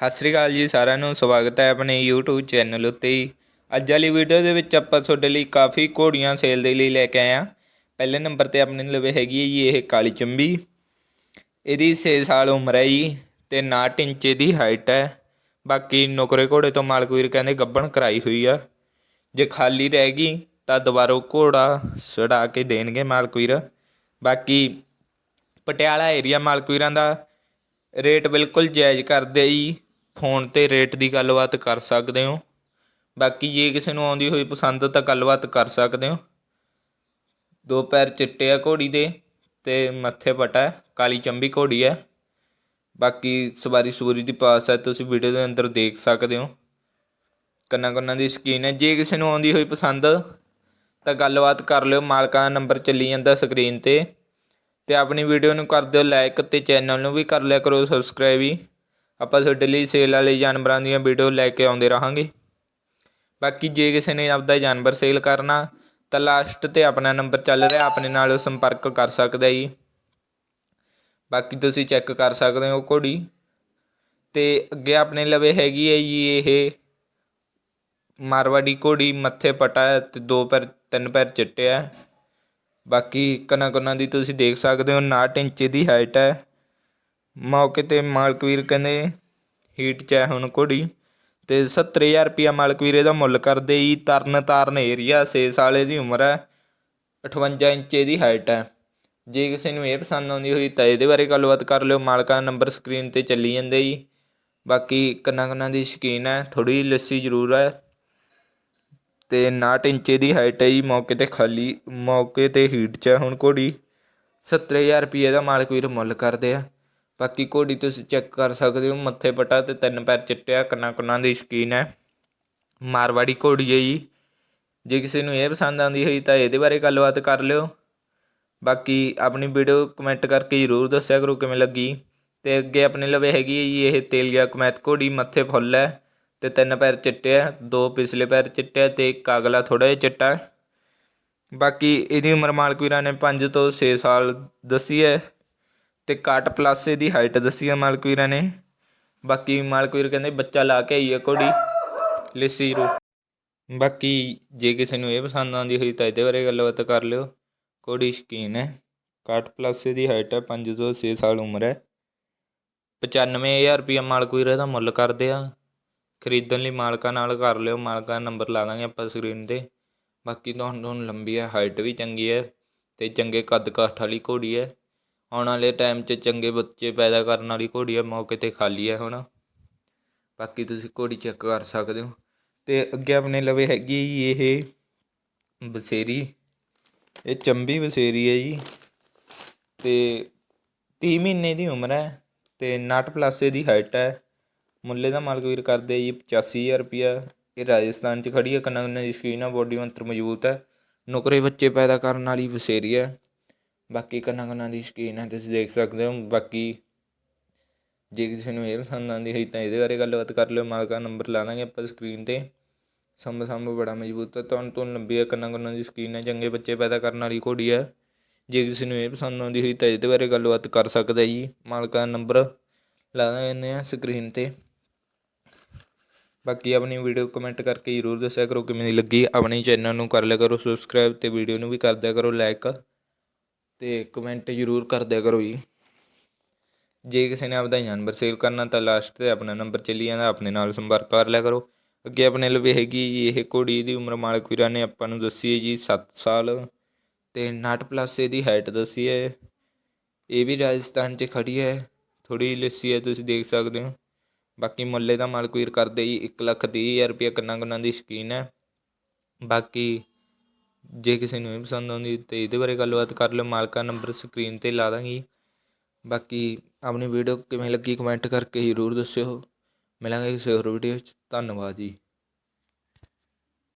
ਸਤਿ ਸ਼੍ਰੀ ਅਕਾਲ ਜੀ ਸਾਰਿਆਂ ਨੂੰ, ਸਵਾਗਤ ਹੈ ਆਪਣੇ YouTube ਚੈਨਲ ਉੱਤੇ ਅੱਜ ਵਾਲੀ ਵੀਡੀਓ ਦੇ ਵਿੱਚ ਆਪਾਂ ਤੁਹਾਡੇ ਲਈ ਕਾਫੀ ਘੋੜੀਆਂ ਸੇਲ ਦੇ ਲਈ ਲੈ ਕੇ ਆਏ ਆ ਪਹਿਲੇ ਨੰਬਰ ਤੇ ਆਪਣੇ ਲਵੇ ਹੈਗੀ ਹੈ ਜੀ ਇਹ ਕਾਲੀ ਚੰਬੀ। ਇਹਦੀ 6 ਸਾਲ ਉਮਰ ਹੈ ਜੀ ਤੇ 59 ਇੰਚ ਦੀ ਹਾਈਟ ਹੈ। ਬਾਕੀ ਨੁਕਰੇ ਘੋੜੇ ਤੋਂ ਮਾਲਕ ਵੀਰ ਕਹਿੰਦੇ ਗੱਬਣ ਕਰਾਈ ਹੋਈ ਆ। ਜੇ ਖਾਲੀ ਰਹਿ ਗਈ ਤਾਂ ਦੁਬਾਰਾ ਘੋੜਾ ਛੜਾ ਕੇ ਦੇਣਗੇ ਮਾਲਕ ਵੀਰ। ਬਾਕੀ ਪਟਿਆਲਾ ਏਰੀਆ ਮਾਲਕ ਵੀਰਾਂ ਦਾ ਰੇਟ ਬਿਲਕੁਲ ਜਾਇਜ਼ ਕਰਦੇ ਜੀ। ਫੋਨ ਤੇ ਰੇਟ ਦੀ ਗੱਲਬਾਤ ਕਰ ਸਕਦੇ ਹੋ। ਬਾਕੀ ਜੇ ਕਿਸੇ ਨੂੰ ਆਉਂਦੀ ਹੋਈ ਪਸੰਦ ਤਾਂ ਗੱਲਬਾਤ ਕਰ ਸਕਦੇ ਹੋ। ਦੋ ਪੈਰ ਚਿੱਟੇ ਆ ਘੋੜੀ ਦੇ ਅਤੇ ਮੱਥੇ ਪਟਾ ਹੈ, ਕਾਲੀ ਚੰਬੀ ਘੋੜੀ ਹੈ। ਬਾਕੀ ਸਵਾਰੀ ਸੂਰੀ ਦੀ ਪਾਸ ਹੈ, ਤੁਸੀਂ ਵੀਡੀਓ ਦੇ ਅੰਦਰ ਦੇਖ ਸਕਦੇ ਹੋ। ਕੰਨਾਂ ਕੰਨਾਂ ਦੀ ਸਕੀਨ ਹੈ। ਜੇ ਕਿਸੇ ਨੂੰ ਆਉਂਦੀ ਹੋਈ ਪਸੰਦ ਤਾਂ ਗੱਲਬਾਤ ਕਰ ਲਿਓ। ਮਾਲਕਾਂ ਦਾ ਨੰਬਰ ਚੱਲੀ ਜਾਂਦਾ ਸਕਰੀਨ ਤੇ। ਤੇ ਆਪਣੀ ਵੀਡੀਓ ਨੂੰ ਕਰ ਦਿਓ ਲਾਈਕ ਤੇ ਚੈਨਲ ਨੂੰ ਵੀ ਕਰ ਲਿਆ ਕਰੋ ਸਬਸਕ੍ਰਾਈਬ ਵੀ ਆਪਾਂ ਤੁਹਾਡੇ ਲਈ ਸੇਲ ਵਾਲੇ ਜਾਨਵਰਾਂ ਦੀਆਂ ਵੀਡੀਓ ਲੈ ਕੇ ਆਉਂਦੇ ਰਹਾਂਗੇ। ਬਾਕੀ ਜੇ ਕਿਸੇ ਨੇ ਆਪਦਾ ਜਾਨਵਰ ਸੇਲ ਕਰਨਾ, ਤਾਂ ਲਾਸਟ ਤੇ ਆਪਣਾ ਨੰਬਰ ਚੱਲ ਰਿਹਾ, ਆਪਣੇ ਨਾਲ ਸੰਪਰਕ ਕਰ ਸਕਦਾ ਜੀ। ਬਾਕੀ ਤੁਸੀਂ ਚੈੱਕ ਕਰ ਸਕਦੇ ਹੋ ਘੋੜੀ। ਤੇ ਅੱਗੇ ਆਪਣੇ ਲਵੇ ਹੈਗੀ ਹੈ ਜੀ ਇਹ ਮਾਰਵਾੜੀ ਘੋੜੀ, ਮੱਥੇ ਪਟਾ ਹੈ ਤੇ ਦੋ ਪੈਰ, ਤਿੰਨ ਪੈਰ ਚਿੱਟੇ ਹੈ। ਬਾਕੀ ਕੰਨਾਂ ਕੰਨਾਂ ਦੀ ਤੁਸੀਂ ਦੇਖ ਸਕਦੇ ਹੋ 59 ਇੰਚ ਦੀ ਹਾਈਟ ਹੈ। ਮੌਕੇ ਤੇ ਮਾਲਕ ਵੀਰ ਕਹਿੰਦੇ ਹੀਟ 'ਚ ਹੈ ਹੁਣ ਘੋੜੀ ਤੇ 70000 ਰੁਪਿਆ ਮਾਲਕਵੀਰ ਇਹਦਾ ਮੁੱਲ ਕਰਦੇ ਜੀ ਤਰਨ ਤਾਰਨ ਏਰੀਆ 6 ਸਾਲੇ ਦੀ ਉਮਰ ਹੈ 58 ਇੰਚ ਦੀ ਹਾਈਟ ਹੈ। ਜੇ ਕਿਸੇ ਨੂੰ ਇਹ ਪਸੰਦ ਆਉਂਦੀ ਹੋਈ ਤਾਂ ਇਹਦੇ ਬਾਰੇ ਗੱਲਬਾਤ ਕਰ ਲਿਓ, ਮਾਲਕਾਂ ਦਾ ਨੰਬਰ ਸਕਰੀਨ ਤੇ ਚੱਲੀ ਜਾਂਦੇ ਜੀ। ਬਾਕੀ ਕੰਨਾਂ ਕੰਨਾਂ ਦੀ ਸ਼ਕੀਨ ਹੈ ਥੋੜੀ ਲੱਸੀ ਜ਼ਰੂਰ ਹੈ। ਤੇ 59 ਇੰਚ ਦੀ ਹਾਈਟ ਹੈ ਜੀ, ਮੌਕੇ ਤੇ ਖਾਲੀ, ਮੌਕੇ ਤੇ ਹੀਟ 'ਚ ਹੈ ਹੁਣ ਘੋੜੀ। 70000 ਰੁਪਏ ਦਾ ਮਾਲਕ ਵੀਰ ਮੁੱਲ ਕਰਦੇ ਆ। ਬਾਕੀ ਘੋੜੀ ਤੁਸੀਂ ਚੈੱਕ ਕਰ ਸਕਦੇ ਹੋ, ਮੱਥੇ ਪਟਾ ਅਤੇ ਤਿੰਨ ਪੈਰ ਚਿੱਟਿਆ ਕੰਨਾਂ ਕੰਨਾਂ ਦੀ ਸ਼ੌਕੀਨ ਹੈ। ਮਾਰਵਾੜੀ ਘੋੜੀ ਹੈ ਜੀ। ਜੇ ਕਿਸੇ ਨੂੰ ਇਹ ਪਸੰਦ ਆਉਂਦੀ ਹੋਈ ਤਾਂ ਇਹਦੇ ਬਾਰੇ ਗੱਲਬਾਤ ਕਰ ਲਿਓ। ਬਾਕੀ ਆਪਣੀ ਵੀਡੀਓ ਕਮੈਂਟ ਕਰਕੇ ਜ਼ਰੂਰ ਦੱਸਿਆ ਕਰੋ ਕਿਵੇਂ ਲੱਗੀ। ਤੇ ਅੱਗੇ ਆਪਣੇ ਲਵੇ ਹੈਗੀ ਹੈ ਜੀ ਇਹ ਤੇਲੀਆ ਕਮੈਤ ਘੋੜੀ, ਮੱਥੇ ਫੁੱਲ ਹੈ ਤੇ ਤਿੰਨ ਪੈਰ ਚਿੱਟੇ ਆ, ਦੋ ਪਿਛਲੇ ਪੈਰ ਚਿੱਟੇ ਆ ਤੇ ਇੱਕ ਅਗਲਾ ਥੋੜਾ ਜਿਹਾ ਚਿੱਟਾ ਬਾਕੀ ਇਹਦੀ ਉਮਰ ਮਾਲਕ ਵੀਰਾਂ ਨੇ 5 ਤੋਂ 6 ਸਾਲ ਦੱਸੀ ਹੈ। ਅਤੇ ਕਾਟ ਪਲਾਸੇ ਦੀ ਹਾਈਟ ਦੱਸੀ ਆ ਮਾਲਕਵੀਰਾਂ ਨੇ। ਬਾਕੀ ਮਾਲਕਵੀਰ ਕਹਿੰਦੇ ਬੱਚਾ ਲਾ ਕੇ ਆਈ ਹੈ ਘੋੜੀ। ਲਿੱਸੀ ਰੂ। ਬਾਕੀ ਜੇ ਕਿਸੇ ਨੂੰ ਇਹ ਪਸੰਦ ਆਉਂਦੀ ਹੋਈ ਤਾਂ ਇਹਦੇ ਬਾਰੇ ਗੱਲਬਾਤ ਕਰ ਲਿਓ। ਘੋੜੀ ਸ਼ਕੀਨ ਹੈ। ਕਾਟ ਪਲਾਸੇ ਦੀ ਹਾਈਟ ਹੈ 5 ਤੋਂ 6 ਸਾਲ ਉਮਰ ਹੈ। 95000 ਰੁਪਇਆ ਮਾਲਕ ਵੀਰ ਇਹਦਾ ਮੁੱਲ ਕਰਦੇ ਆ। ਖਰੀਦਣ ਲਈ ਮਾਲਕਾਂ ਨਾਲ ਕਰ ਲਿਓ, ਮਾਲਕਾਂ ਦਾ ਨੰਬਰ ਲਾ ਦਾਂਗੇ ਆਪਾਂ ਸਕਰੀਨ ਤੇ। ਬਾਕੀ ਤੁਹਾਨੂੰ ਤੁਹਾਨੂੰ ਲੰਬੀ ਹੈ ਹਾਈਟ ਵੀ ਚੰਗੀ ਹੈ ਤੇ ਚੰਗੇ ਕੱਦ ਕਾਠ ਵਾਲੀ ਘੋੜੀ ਹੈ। ਆਉਣ ਵਾਲੇ ਟਾਈਮ 'ਚ ਚੰਗੇ ਬੱਚੇ ਪੈਦਾ ਕਰਨ ਵਾਲੀ ਘੋੜੀ ਹੈ ਮੌਕੇ ਤੇ ਖਾਲੀ ਹੈ ਹੁਣ। ਬਾਕੀ ਤੁਸੀਂ ਘੋੜੀ ਚੈੱਕ ਕਰ ਸਕਦੇ ਹੋ। ਤੇ ਅੱਗੇ ਆਪਣੇ ਲਵੇ ਹੈਗੀ ਜੀ ਇਹ ਬਸੇਰੀ। ਇਹ ਚੰਬੀ ਬਸੇਰੀ ਹੈ ਜੀ। ਤੇ 30 ਮਹੀਨੇ ਦੀ ਉਮਰ ਹੈ ਤੇ 59 ਪਲੱਸ ਦੀ ਹਾਈਟ ਹੈ। ਮੁੱਲੇ ਦਾ ਮਾਲਕ ਵੀਰ ਕਰਦੇ ਜੀ 85000 ਰੁਪਿਆ ਇਹ ਰਾਜਸਥਾਨ 'ਚ ਖੜੀ ਹੈ ਕੰਨਾਂ ਦੀ ਸਕੀਨ ਆ ਬੋਡੀ ਮੰਤਰ ਮਜ਼ਬੂਤ ਹੈ। ਨੁਕਰੇ ਬੱਚੇ ਪੈਦਾ ਕਰਨ ਵਾਲੀ ਬਸੇਰੀ ਹੈ। ਬਾਕੀ ਕੰਨਾਂ ਕੰਨਾਂ ਦੀ ਸਕਰੀਨ ਹੈ, ਤੁਸੀਂ ਦੇਖ ਸਕਦੇ ਹੋ, ਬਾਕੀ ਜੇ ਕਿਸੇ ਨੂੰ ਇਹ ਪਸੰਦ ਆਉਂਦੀ ਹੋਈ ਤਾਂ ਇਹਦੇ ਬਾਰੇ ਗੱਲਬਾਤ ਕਰ ਲਿਓ, ਮਾਲਕਾ ਨੰਬਰ ਲਾ ਦਾਂਗੇ ਆਪਾਂ ਸਕਰੀਨ ਤੇ। ਸੰਭ ਸੰਭ ਬੜਾ ਮਜ਼ਬੂਤ ਹੈ, ਤੁਹਾਨੂੰ ਤੋਂ ਲੰਬੀ ਹੈ, ਕੰਨਾਂ ਕੰਨਾਂ ਦੀ ਸਕਰੀਨ ਹੈ, ਚੰਗੇ ਬੱਚੇ ਪੈਦਾ ਕਰਨ ਵਾਲੀ ਘੋੜੀ ਹੈ। ਜੇ ਕਿਸੇ ਨੂੰ ਇਹ ਪਸੰਦ ਆਉਂਦੀ ਹੋਈ ਤਾਂ ਇਹਦੇ ਬਾਰੇ ਗੱਲਬਾਤ ਕਰ ਸਕਦਾ ਜੀ, ਮਾਲਕਾ ਦਾ ਨੰਬਰ ਲਾ ਦਾਂਗੇ ਆ ਸਕਰੀਨ ਤੇ। ਬਾਕੀ ਆਪਣੀ ਵੀਡੀਓ ਕਮੈਂਟ ਕਰਕੇ ਜ਼ਰੂਰ ਦੱਸਿਆ ਕਰੋ ਕਿਵੇਂ ਦੀ ਲੱਗੀ, ਆਪਣੇ ਚੈਨਲ ਨੂੰ ਕਰ ਲਿਆ ਕਰੋ ਸਬਸਕ੍ਰਾਈਬ ਤੇ ਵੀਡੀਓ ਨੂੰ ਵੀ ਕਰ ਦਿਆ ਕਰੋ ਲਾਈਕ ਅਤੇ ਕਮੈਂਟ ਜ਼ਰੂਰ ਕਰ ਦਿਆ ਕਰੋ ਜੀ। ਜੇ ਕਿਸੇ ਨੇ ਆਪਦਾ ਜਾਨਵਰ ਸੇਲ ਕਰਨਾ ਤਾਂ ਲਾਸਟ ਤੇ ਆਪਣਾ ਨੰਬਰ ਚੱਲੀ ਜਾਂਦਾ, ਆਪਣੇ ਨਾਲ ਸੰਪਰਕ ਕਰ ਲਿਆ ਕਰੋ। ਅੱਗੇ ਆਪਣੇ ਲਵੇ ਹੈਗੀ ਇਹ ਘੋੜੀ ਦੀ ਉਮਰ ਮਾਲਕ ਵੀਰਾਂ ਨੇ ਆਪਾਂ ਨੂੰ ਦੱਸੀ ਹੈ ਜੀ 7 ਸਾਲ ਤੇ 59 ਪਲੱਸ ਇਹਦੀ ਹਾਈਟ ਦੱਸੀ ਹੈ। ਇਹ ਵੀ ਰਾਜਸਥਾਨ 'ਚ ਖੜੀ ਹੈ ਥੋੜੀ ਲੱਸੀ ਹੈ, ਤੁਸੀਂ ਦੇਖ ਸਕਦੇ ਹੋ। ਬਾਕੀ ਮੁੱਲੇ ਦਾ ਮਾਲਕ ਵੀਰ ਕਰਦੇ ਜੀ 1 ਲੱਖ ਤੀਹ ਹਜ਼ਾਰ ਰੁਪਏ ਕੰਨਾਂ ਕੰਨਾਂ ਦੀ ਸ਼ਕੀਨ ਹੈ। ਬਾਕੀ ਜੇ ਕਿਸੇ ਨੂੰ ਇਹ ਪਸੰਦ ਆਉਂਦੀ ਤਾਂ ਇਹਦੇ ਬਾਰੇ ਗੱਲਬਾਤ ਕਰ ਲਿਓ, ਮਾਲਕਾਂ ਨੰਬਰ ਸਕਰੀਨ ਤੇ ਲਾ ਦਾਂਗੀ। ਬਾਕੀ ਆਪਣੀ ਵੀਡੀਓ ਕਿਵੇਂ ਲੱਗੀ ਕਮੈਂਟ ਕਰਕੇ ਜ਼ਰੂਰ ਦੱਸਿਓ। ਮਿਲਾਂਗੇ ਕਿਸੇ ਹੋਰ ਵੀਡੀਓ 'ਚ ਧੰਨਵਾਦ ਜੀ।